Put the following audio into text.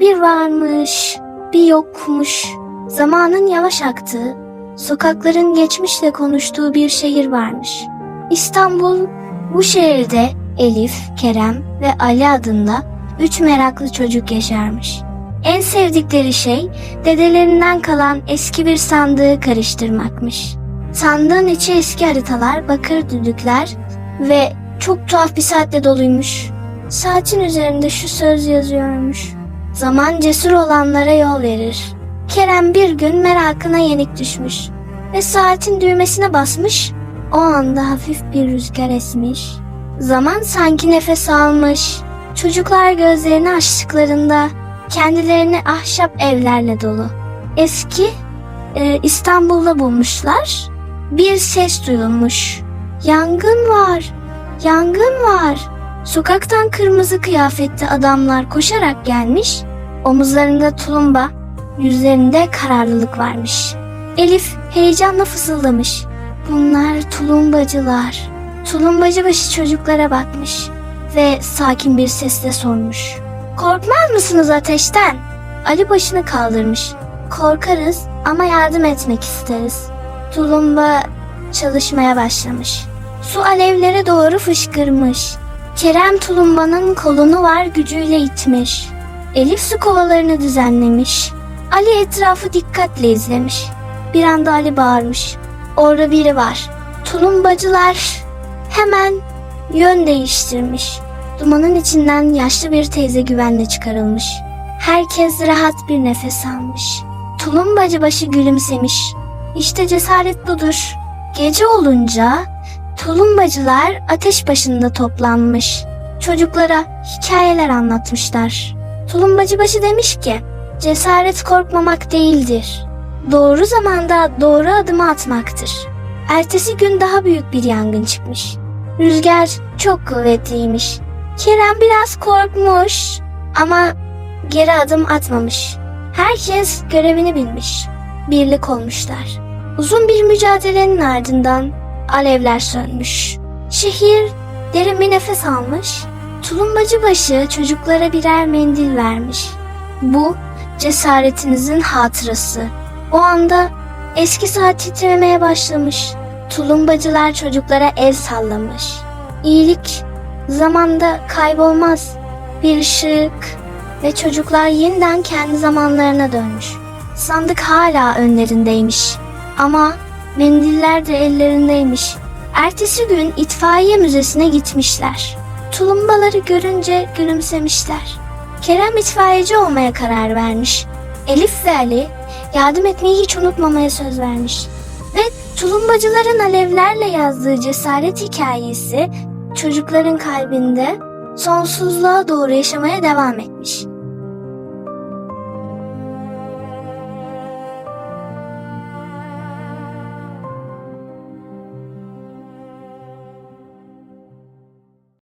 Bir varmış, bir yokmuş. Zamanın yavaş aktığı, sokakların geçmişle konuştuğu bir şehir varmış. İstanbul, bu şehirde Elif, Kerem ve Ali adında üç meraklı çocuk yaşarmış. En sevdikleri şey dedelerinden kalan eski bir sandığı karıştırmakmış. Sandığın içi eski haritalar, bakır düdükler ve çok tuhaf bir saatle doluymuş. Saatin üzerinde şu söz yazıyormuş. Zaman cesur olanlara yol verir. Kerem bir gün merakına yenik düşmüş ve saatin düğmesine basmış. O anda hafif bir rüzgar esmiş. Zaman sanki nefes almış. Çocuklar gözlerini açtıklarında kendilerini ahşap evlerle dolu. Eski e, İstanbul'da bulmuşlar. Bir ses duyulmuş. Yangın var. Yangın var. Sokaktan kırmızı kıyafetli adamlar koşarak gelmiş. Omuzlarında tulumba, yüzlerinde kararlılık varmış. Elif heyecanla fısıldamış. Bunlar tulumbacılar. Tulumbacı başı çocuklara bakmış ve sakin bir sesle sormuş. Korkmaz mısınız ateşten? Ali başını kaldırmış. Korkarız ama yardım etmek isteriz. Tulumba çalışmaya başlamış. Su alevlere doğru fışkırmış. Kerem tulumbanın kolunu var gücüyle itmiş. Elif su kovalarını düzenlemiş. Ali etrafı dikkatle izlemiş. Bir anda Ali bağırmış. Orada biri var. Tulumbacılar hemen yön değiştirmiş. Dumanın içinden yaşlı bir teyze güvenle çıkarılmış. Herkes rahat bir nefes almış. Tulumbacı başı gülümsemiş. İşte cesaret budur. Gece olunca tulumbacılar ateş başında toplanmış. Çocuklara hikayeler anlatmışlar. Tulumbacı başı demiş ki, cesaret korkmamak değildir. Doğru zamanda doğru adımı atmaktır. Ertesi gün daha büyük bir yangın çıkmış. Rüzgar çok kuvvetliymiş. Kerem biraz korkmuş ama geri adım atmamış. Herkes görevini bilmiş. Birlik olmuşlar. Uzun bir mücadelenin ardından alevler sönmüş. Şehir derin bir nefes almış. Tulumbacı başı çocuklara birer mendil vermiş. Bu cesaretinizin hatırası. O anda eski saat titremeye başlamış. Tulumbacılar çocuklara el sallamış. İyilik zamanda kaybolmaz. Bir ışık ve çocuklar yeniden kendi zamanlarına dönmüş. Sandık hala önlerindeymiş. Ama mendiller de ellerindeymiş. Ertesi gün itfaiye müzesine gitmişler. Tulumbaları görünce gülümsemişler. Kerem itfaiyeci olmaya karar vermiş. Elif ve Ali yardım etmeyi hiç unutmamaya söz vermiş. Ve tulumbacıların alevlerle yazdığı cesaret hikayesi çocukların kalbinde sonsuzluğa doğru yaşamaya devam etmiş.